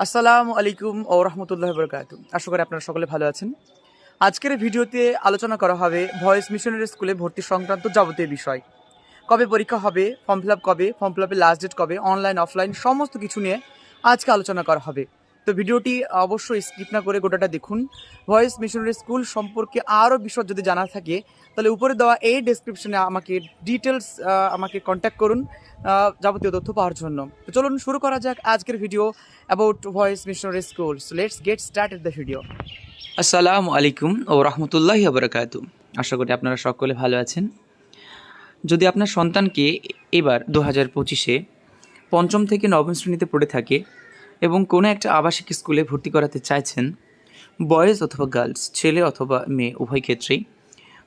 আসসালামু আলাইকুম ও রহমতুল্লাহ বরকাত আশা করি আপনারা সকলে ভালো আছেন। আজকের ভিডিওতে আলোচনা করা হবে ভয়েস মিশনারি স্কুলে ভর্তি সংক্রান্ত যাবতীয় বিষয়। কবে পরীক্ষা হবে ফর্ম ফিল কবে ফর্ম ফিল লাস্ট ডেট কবে অনলাইন অফলাইন সমস্ত কিছু নিয়ে আজকে আলোচনা করা হবে। তো ভিডিওটি অবশ্যই স্কিপ না করে গোটাটা দেখুন। ভয়েস মিশনারি স্কুল সম্পর্কে আরও বিষয় যদি জানা থাকে, তাহলে উপরে দেওয়া এই ডেসক্রিপশনে আমাকে ডিটেলস আমাকে কন্ট্যাক্ট করুন যাবতীয় তথ্য পাওয়ার জন্য। তো চলুন শুরু করা যাক আজকের video about voice missionary school so let's get started the video আসসালামু আলাইকুম ও রহমতুল্লাহি আবরাকাতু আশা করি আপনারা সকলে ভালো আছেন। যদি আপনার সন্তানকে এবার দু হাজার পঁচিশে পঞ্চম থেকে নবম শ্রেণীতে পড়ে থাকে এবং কোনো একটা আবাসিক স্কুলে ভর্তি করাতে চাইছেন বয়েজ অথবা গার্লস, ছেলে অথবা মেয়ে, উভয় ক্ষেত্রেই।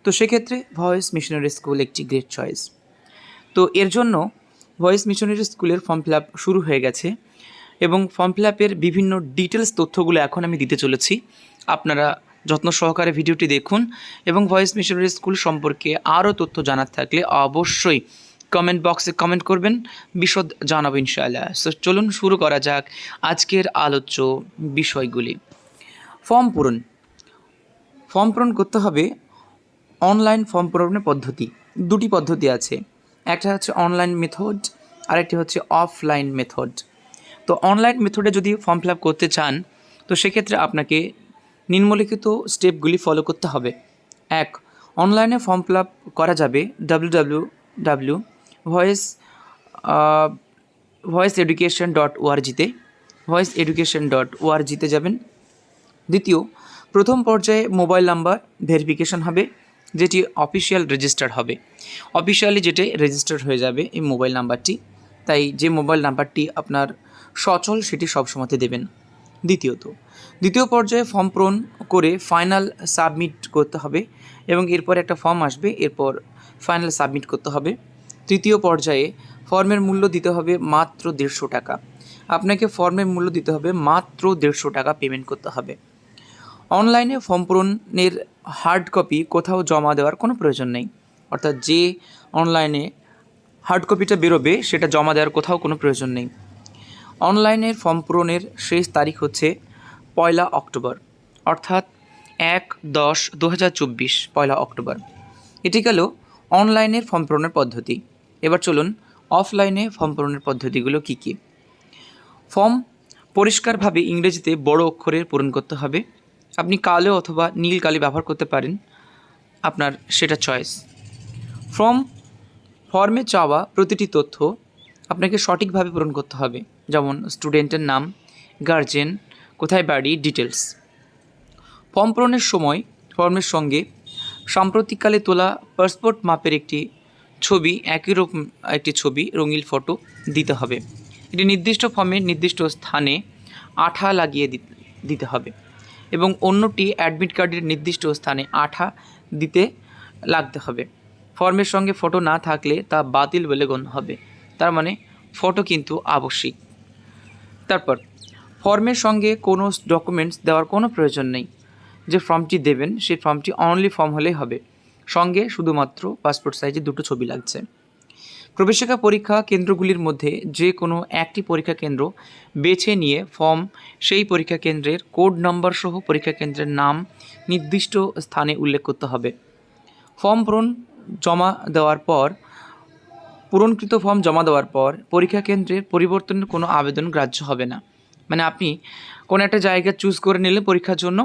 তো সেক্ষেত্রে ভয়েস মিশনারি স্কুল একটি গ্রেট চয়েস তো এর জন্য ভয়েস মিশনারি স্কুলের ফর্ম ফিল শুরু হয়ে গেছে এবং ফর্ম ফিল আপের বিভিন্ন ডিটেলস তথ্যগুলো এখন আমি দিতে চলেছি। আপনারা যত্ন সহকারে ভিডিওটি দেখুন এবং ভয়েস মিশনারি স্কুল সম্পর্কে আরও তথ্য জানার থাকলে অবশ্যই কমেন্ট বক্সে কমেন্ট করবেন, বিশদ জানাব ইনশাআল্লাহ। সো চলুন শুরু করা যাক আজকের আলোচ্য বিষয়গুলি। ফর্ম পূরণ। ফর্ম পূরণ করতে হবে অনলাইন ফর্ম পূরণের পদ্ধতি। দুটি পদ্ধতি আছে। একটা হচ্ছে অনলাইন মেথড আরেকটি হচ্ছে অফলাইন মেথড তো অনলাইন মেথডে যদি ফর্ম ফিল করতে চান, তো সেক্ষেত্রে আপনাকে নিম্নলিখিত স্টেপগুলি ফলো করতে হবে। এক অনলাইনে ফর্ম ফিল করা যাবে W W W voice voice education dot ওআরজিতে voice education dot ওআরজিতে যাবেন। দ্বিতীয়, প্রথম পর্যায়ে মোবাইল নাম্বার ভেরিফিকেশন হবে, যেটি অফিসিয়াল রেজিস্টার হবে। অফিসিয়ালি যেটি রেজিস্টার হয়ে যাবে এই মোবাইল নাম্বারটি, তাই যে মোবাইল নাম্বারটি আপনার সচল সেটি সবসময়তে দেবেন। দ্বিতীয়ত, দ্বিতীয় পর্যায়ে ফর্ম পূরণ করে ফাইনাল সাবমিট করতে হবে এবং এরপর একটা ফর্ম আসবে, এরপর ফাইনাল সাবমিট করতে হবে। তৃতীয় পর্যায়ে ফর্মের মূল্য দিতে হবে মাত্র দেড়শো টাকা। আপনাকে ফর্মের মূল্য দিতে হবে মাত্র দেড়শো টাকা পেমেন্ট করতে হবে। অনলাইনে ফর্ম পূরণের হার্ড কপি কোথাও জমা দেওয়ার কোনো প্রয়োজন নেই। অর্থাৎ যে অনলাইনে হার্ড কপিটা বেরোবে, সেটা জমা দেওয়ার কোথাও কোনো প্রয়োজন নেই। অনলাইনের ফর্ম পূরণের শেষ তারিখ হচ্ছে পয়লা অক্টোবর, অর্থাৎ এক দশ দু হাজার চব্বিশ, পয়লা অক্টোবর। এটি গেল অনলাইনের ফর্ম পূরণের পদ্ধতি। এবার চলুন অফলাইনে ফর্ম পূরণের পদ্ধতিগুলো কী কী? ফর্ম পরিষ্কারভাবে ইংরেজিতে বড় অক্ষরে পূরণ করতে হবে। আপনি কালো অথবা নীল কালি ব্যবহার করতে পারেন। আপনার সেটা চয়েস ফর্ম ফর্মে চাওয়া প্রতিটি তথ্য আপনাকে সঠিকভাবে পূরণ করতে হবে। যেমন স্টুডেন্টের নাম গার্জেন কোথায় বাড়ি ডিটেলস ফর্ম পূরণের সময় ফর্মের সঙ্গে সাম্প্রতিককালে তোলা পাসপোর্ট মাপের একটি ছবি, একই রকম একটি ছবি, রঙিন ফটো দিতে হবে। এটি নির্দিষ্ট ফর্মের নির্দিষ্ট স্থানে আঠা লাগিয়ে দিতে হবে এবং অন্যটি অ্যাডমিট কার্ডের নির্দিষ্ট স্থানে আঠা দিতে লাগতে হবে। ফর্মের সঙ্গে ফটো না থাকলে তা বাতিল বলে গণ্য হবে। তার মানে ফটো কিন্তু আবশ্যিক। তারপর ফর্মের সঙ্গে কোনো ডকুমেন্টস দেওয়ার কোনো প্রয়োজন নেই। যে ফর্মটি দেবেন, সেই ফর্মটি অনলি ফর্ম হলেই হবে। সঙ্গে শুধুমাত্র পাসপোর্ট সাইজে দুটো ছবি লাগছে। প্রবেশিকা পরীক্ষা কেন্দ্রগুলির মধ্যে যে কোনো একটি পরীক্ষা কেন্দ্র বেছে নিয়ে ফর্ম সেই পরীক্ষা কেন্দ্রের কোড নম্বর সহ পরীক্ষা কেন্দ্রের নাম নির্দিষ্ট স্থানে উল্লেখ করতে হবে। ফর্ম পূরণ জমা দেওয়ার পর, পূরণকৃত ফর্ম জমা দেওয়ার পর পরীক্ষা কেন্দ্রের পরিবর্তনের কোনো আবেদন গ্রাহ্য হবে না। মানে আপনি কোনো একটা জায়গা চুজ করে নিলে পরীক্ষার জন্য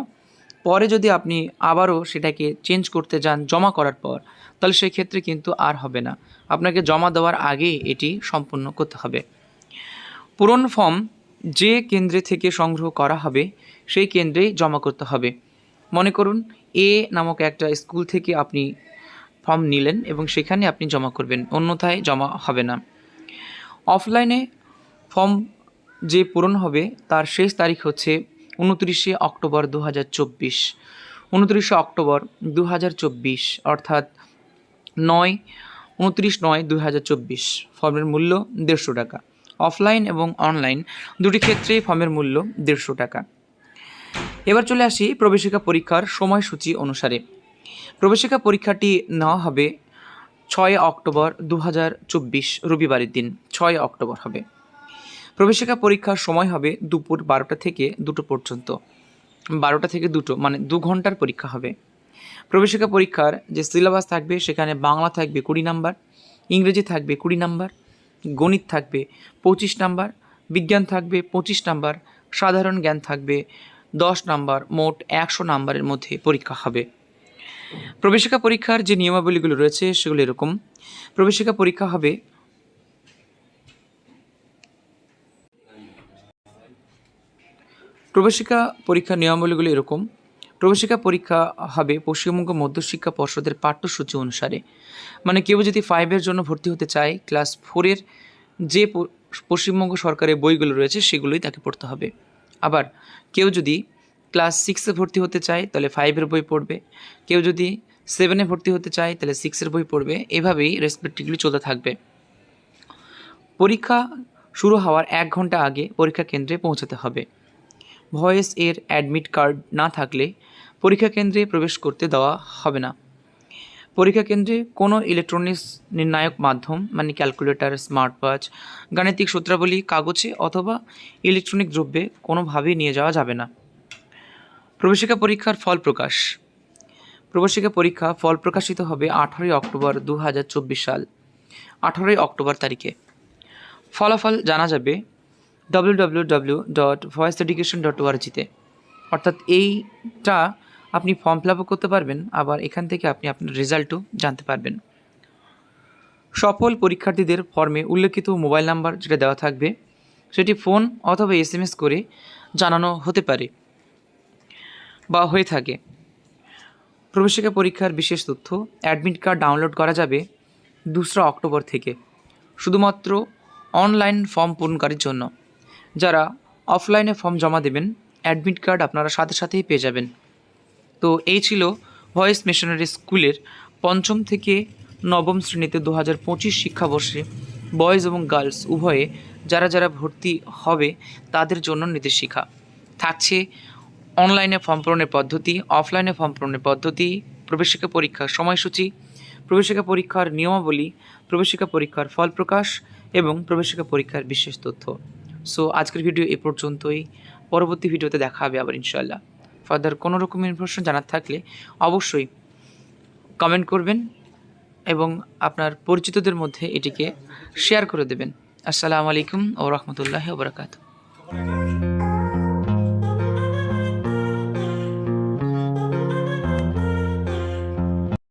পরে যদি আপনি আবারও সেটাকে চেঞ্জ করতে যান, জমা করার পর, তাহলে সেই ক্ষেত্রে কিন্তু আর হবে না। আপনাকে জমা দেওয়ার আগে এটি সম্পূর্ণ করতে হবে। পূরণ ফর্ম যে কেন্দ্রে থেকে সংগ্রহ করা হবে, সেই কেন্দ্রেই জমা করতে হবে। মনে করুন এ নামক একটা স্কুল থেকে আপনি ফর্ম নিলেন এবং সেখানে আপনি জমা করবেন, অন্যথায় জমা হবে না। অফলাইনে ফর্ম যে পূরণ হবে, তার শেষ তারিখ হচ্ছে উনত্রিশে অক্টোবর দু হাজার চব্বিশ। উনত্রিশে অক্টোবর দু হাজার চব্বিশ, অর্থাৎ নয়, উনত্রিশ নয় দুই হাজার চব্বিশ। ফর্মের মূল্য দেড়শো টাকা। অফলাইন এবং অনলাইন দুটি ক্ষেত্রেই ফর্মের মূল্য দেড়শো টাকা। এবার চলে আসি প্রবেশিকা পরীক্ষার সময়সূচি অনুসারে। প্রবেশিকা পরীক্ষাটি নেওয়া হবে ছয় অক্টোবর দু হাজার চব্বিশ রবিবারের দিন। ছয় অক্টোবর হবে। প্রবেশিকা পরীক্ষার সময় হবে দুপুর বারোটা থেকে দুটো পর্যন্ত। বারোটা থেকে দুটো মানে দু ঘণ্টার পরীক্ষা হবে। প্রবেশিকা পরীক্ষার যে সিলেবাস থাকবে, সেখানে বাংলা থাকবে কুড়ি নাম্বার, ইংরেজি থাকবে কুড়ি নাম্বার, গণিত থাকবে পঁচিশ নাম্বার, বিজ্ঞান থাকবে পঁচিশ নাম্বার, সাধারণ জ্ঞান থাকবে দশ নাম্বার, মোট একশো নাম্বারের মধ্যে পরীক্ষা হবে। প্রবেশিকা পরীক্ষার যে নিয়মাবলীগুলো রয়েছে, সেগুলো এরকম। প্রবেশিকা পরীক্ষা হবে প্রবেশিকা পরীক্ষার নিয়মাবলীগুলো এরকম। প্রবেশিকা পরীক্ষা হবে পশ্চিমবঙ্গ মধ্যশিক্ষা পর্ষদের পাঠ্যসূচি অনুসারে। মানে কেউ যদি ফাইভের জন্য ভর্তি হতে চায় ক্লাস ফোরের যে পশ্চিমবঙ্গ সরকারের বইগুলো রয়েছে, সেগুলোই তাকে পড়তে হবে। আবার কেউ যদি ক্লাস সিক্সে ভর্তি হতে চায়, তাহলে ফাইভের বই পড়বে। কেউ যদি সেভেনে ভর্তি হতে চায়, তাহলে সিক্সের বই পড়বে। এভাবেই রেসপেক্টিভলি চলতে থাকবে। পরীক্ষা শুরু হওয়ার এক ঘণ্টা আগে পরীক্ষা কেন্দ্রে পৌঁছাতে হবে। ভয়েস এর অ্যাডমিট কার্ড না থাকলে পরীক্ষা কেন্দ্রে প্রবেশ করতে দেওয়া হবে না। পরীক্ষা কেন্দ্রে কোনো ইলেকট্রনিক্স নির্ণায়ক মাধ্যম মানে ক্যালকুলেটর স্মার্ট ওয়াচ গাণিতিক সূত্রাবলী, কাগজে অথবা ইলেকট্রনিক দ্রব্যে কোনোভাবেই নিয়ে যাওয়া যাবে না। প্রবেশিকা পরীক্ষার ফল প্রকাশ। প্রবেশিকা পরীক্ষা ফল প্রকাশিত হবে আঠারোই অক্টোবর দু হাজার চব্বিশ সাল, আঠারোই অক্টোবর তারিখে। ফলাফল জানা যাবে W W dot voice dot অর্থাৎ এইটা আপনি ফর্ম ফিল করতে পারবেন, আবার এখান থেকে আপনি আপনার রেজাল্টও জানতে পারবেন। সফল পরীক্ষার্থীদের ফর্মে উল্লেখিত মোবাইল নাম্বার যেটা দেওয়া থাকবে, সেটি ফোন অথবা এসএমএস করে জানানো হতে পারে বা হয়ে থাকে। প্রবেশিকা পরীক্ষার বিশেষ তথ্য অ্যাডমিট কার্ড ডাউনলোড করা যাবে দোসরা অক্টোবর থেকে, শুধুমাত্র অনলাইন ফর্ম পূরণকারীর জন্য। যারা অফলাইনে ফর্ম জমা দেবেন অ্যাডমিট কার্ড আপনারা সাথে সাথেই পেয়ে যাবেন। তো এই ছিল ভয়েস মিশনারি স্কুলের পঞ্চম থেকে নবম শ্রেণীতে দু হাজার পঁচিশ শিক্ষাবর্ষে বয়েজ এবং গার্লস উভয়ে যারা যারা ভর্তি হবে তাদের জন্য নির্দেশিকা থাকছে অনলাইনে ফর্ম পূরণের পদ্ধতি অফলাইনে ফর্ম পূরণের পদ্ধতি, প্রবেশিকা পরীক্ষার সময়সূচি, প্রবেশিকা পরীক্ষার নিয়মাবলী, প্রবেশিকা পরীক্ষার ফল প্রকাশ এবং প্রবেশিকা পরীক্ষার বিশেষ তথ্য। সো আজকের ভিডিও এ পর্যন্তই। পরবর্তী ভিডিওতে দেখা হবে আবার ইনশাল্লাহ ফার্দার কোনো রকম ইনফরমেশন জানার থাকলে অবশ্যই কমেন্ট করবেন এবং আপনার পরিচিতদের মধ্যে এটিকে শেয়ার করে দেবেন। আসসালামু আলাইকুম ও রহমতুল্লাহ ওবরাকাতু